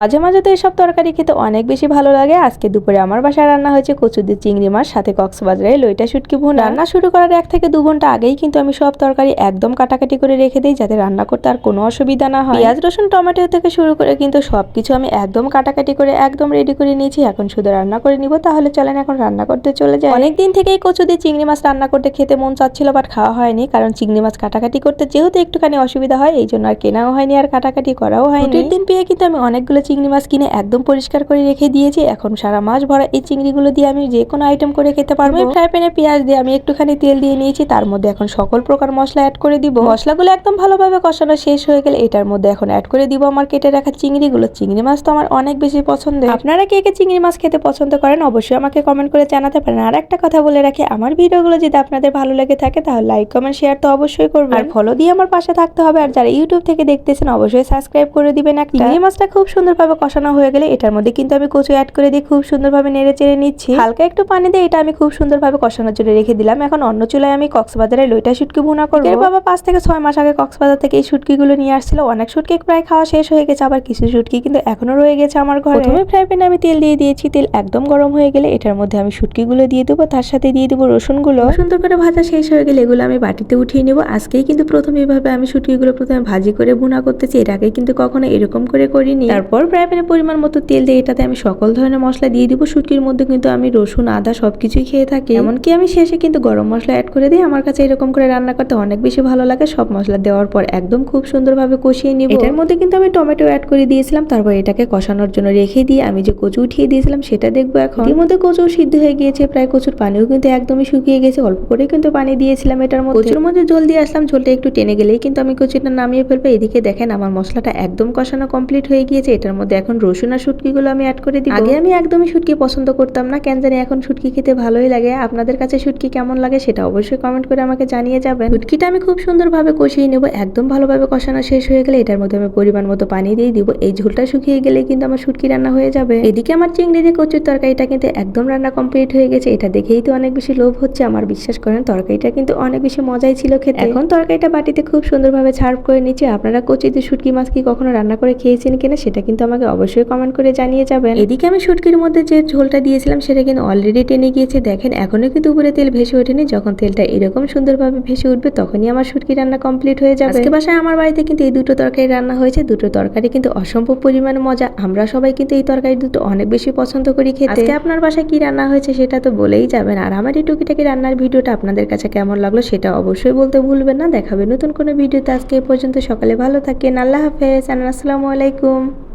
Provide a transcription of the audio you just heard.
মাঝে মাঝে তো এসব তরকারি খেতে অনেক বেশি ভালো লাগে। আজকে দুপুরে আমার বাসায় রান্না হয়েছে কচু দিয়ে চিংড়ি মাছ সাথে কক্সবাজারে লইটা শুটকি ভুন। রান্না শুরু করার এক থেকে দু ঘণ্টা আগেই কিন্তু আমি সব তরকারি একদম কাটাকাটি করে রেখে দিই যাতে রান্না করতে আর কোনো অসুবিধা না হয়। পেঁয়াজ রসুন টমেটো থেকে শুরু করে কিন্তু সবকিছু আমি একদম কাটাকাটি করে একদম রেডি করে নিয়েছি। এখন শুধু রান্না করে নিব তাহলে চলেন এখন রান্না করতে চলে যাই। অনেক দিন থেকেই কচু দিয়ে চিংড়ি মাছ রান্না করতে খেতে মন চাচ্ছিল বাট খাওয়া হয়নি কারণ চিংড়ি মাছ কাটাকাটি করতে যেহেতু একটুখানি অসুবিধা হয় এই জন্য আর কেনাও হয়নি আর কাটাকাটি করাও হয়নি। দিন পেয়ে কিন্তু আমি অনেকগুলো চিংড়ি মাছ কিনে একদম পরিষ্কার করে রেখে দিয়েছি। এখন সারা মাছ ভরা এই চিংড়িগুলো দিয়ে আমি যে কোনো আইটেম করে খেতে পারব। ফ্রাই প্যানে পেঁয়াজ দিয়ে আমি একটুখানি তেল দিয়ে নিয়েছি তার মধ্যে এখন সকল প্রকার মশলা অ্যাড করে দিব। মশলাগুলো একদম ভালোভাবে কষানো শেষ হয়ে গেলে এটার মধ্যে এখন অ্যাড করে দিব আমার কেটে রাখা চিংড়িগুলো। চিংড়ি মাছ তো আমার অনেক বেশি পছন্দের। আপনারা কে কে চিংড়ি মাছ খেতে পছন্দ করেন অবশ্যই আমাকে কমেন্ট করে জানাতে পারেন। আর একটা কথা বলে রাখি আমার ভিডিওগুলো যদি আপনাদের ভালো লেগে থাকে তাহলে লাইক কমেন্ট শেয়ার তো অবশ্যই করবেন। আর ফলো দিয়ে আমার পাশে থাকতে হবে। আর যারা ইউটিউব থেকে দেখতেছেন অবশ্যই সাবস্ক্রাইব করে দিবেন একটা। চিংড়ি মাছটা খুব সুন্দরভাবে কষানো হয়ে গেলে এটার মধ্যে কিন্তু আমি কচু অ্যাড করে দিয়ে খুব সুন্দরভাবে নেড়ে চেড়ে নিচ্ছি। হালকা একটু পানি দিয়ে এটা আমি খুব সুন্দরভাবে কষানোর জন্য রেখে দিলাম। এখন অন্য চুলায় আমি কক্সবাজারে লইটা শুটকি ভুনা করব। এর বাবা পাঁচ থেকে ছয় মাস আগে কক্সবাজার থেকে এই শুটকিগুলো নিয়ে আসছিল। অনেক শুটকি প্রায় খাওয়া শেষ হয়ে গেছে আবার কিছু শুটকি কিন্তু এখনও রয়ে গেছে আমার ঘরে। প্রথমে ফ্রাই প্যানে আমি তেল দিয়ে দিয়েছি। তেল একদম গরম হয়ে গেলে এটার মধ্যে আমি শুটকিগুলো দিয়ে দেবো। তার সাথে দিয়ে দেবো রসুনগুলো। সুন্দর করে ভাজা শেষ হয়ে গেলে এগুলো আমি বাটিতে উঠিয়ে নেব। আজকেই কিন্তু প্রথম এইভাবে আমি শুটকিগুলো প্রথমে ভাজি করে ভুনা করতেছি। এর আগে কিন্তু কখনো এরকম করে করিনি। তারপর ফ্রাই প্যানে পরিমাণ মতো তেল দিয়ে এটাতে আমি সকল ধরনের মশলা দিয়ে দিব। শুটকির মধ্যে কিন্তু আমি রসুন, আদা সব কিছুই খেয়ে থাকি। এমনকি আমি শেষে কিন্তু গরম মশলা অ্যাড করে দিই। আমার কাছে এরকম করে রান্না করতে অনেক বেশি ভালো লাগে। সব মশলা দেওয়ার পর একদম খুব সুন্দরভাবে কষিয়ে নিব। এটার মধ্যে কিন্তু আমি টমেটো অ্যাড করে দিয়েছিলাম। তারপর এটাকে কষানোর জন্য রেখে দিয়ে আমি যে কচু উঠিয়ে দিয়েছিলাম, সেটা দেখব এখন। এর মধ্যে কচু সিদ্ধ হয়ে গিয়েছে। প্রায় কচুর পানিও কিন্তু একদমই শুকিয়ে গেছে। অল্প করে কিন্তু পানি দিয়েছিলাম এটার মধ্যে। কচুর মধ্যে জল দিয়ে আসলাম। ঝোলটা একটু টেনে গেলেই কিন্তু আমি কচুটা নামিয়ে ফেলব। এদিকে দেখেন আমার মশলাটা একদম কষানো কমপ্লিট হয়ে গিয়েছে। এটার মধ্যে এখন রসুন আর শুটকিগুলো আমি অ্যাড করে দিই আগে আমি একদমই শুটকি পছন্দ করতাম না কেন জানি এখন শুটকি খেতে ভালোই লাগে। আপনাদের কাছে শুটকি কেমন লাগে সেটা অবশ্যই কমেন্ট করে আমাকে জানিয়ে যাবেন। শুটকিটা আমি খুব সুন্দরভাবে কষিয়ে নেব একদম ভালোভাবে কষানো শেষ হয়ে গেলে এটার মধ্যে আমি পরিমাণ মতো পানি দিয়ে দিব। এই ঝোলটা শুকিয়ে গেলে কিন্তু আমার শুটকি রান্না হয়ে যাবে। এদিকে আমার চিংড়ি দিয়ে কচুর তরকারিটা কিন্তু একদম রান্না কমপ্লিট হয়ে গেছে। এটা দেখেই তো অনেক বেশি লোভ হচ্ছে আমার বিশ্বাস করেন তরকারিটা কিন্তু অনেক বেশি মজাই ছিল খেতে। এখন তরকারিটা বাটিতে খুব সুন্দরভাবে সার্ভ করে নিচ্ছি। আপনারা কচি দিয়ে শুটকি মাছ কি কখনো রান্না করে খেয়েছেন কিনা সেটা কিন্তু আমাকে অবশ্যই কমেন্ট করে জানিয়ে যাবেন। এদিকে আমি শুটকির মধ্যে যে ঝোলটা দিয়েছিলাম সেটা কিন্তু অলরেডি টেনে গিয়েছে। দেখেন এখনও কিন্তু উপরে তেল ভেসে ওঠেনি। যখন তেলটা এরকম সুন্দরভাবে ভেসে উঠবে তখনই আমার শুটকি রান্না কমপ্লিট হয়ে যাবে। আজকে বাসায় আমার বাড়িতে কিন্তু এই দুটো তরকারি রান্না হয়েছে। দুটো তরকারি কিন্তু অসম্ভব পরিমাণে মজা। আমরা সবাই কিন্তু এই তরকারি দুটো অনেক বেশি পছন্দ করি খেতে। আজকে আপনার বাসায় কি রান্না হয়েছে সেটা তো বলেই যাবেন। আর আমার এই টুকিটাকি রান্নার ভিডিওটা আপনাদের কাছে কেমন লাগল সেটা অবশ্যই বলতে ভুলবেন না। দেখাবে নতুন কোনো ভিডিওতে আজকে এই পর্যন্ত। সকালে ভালো থাকেন আল্লাহ হাফেজ। আসসালামু আলাইকুম।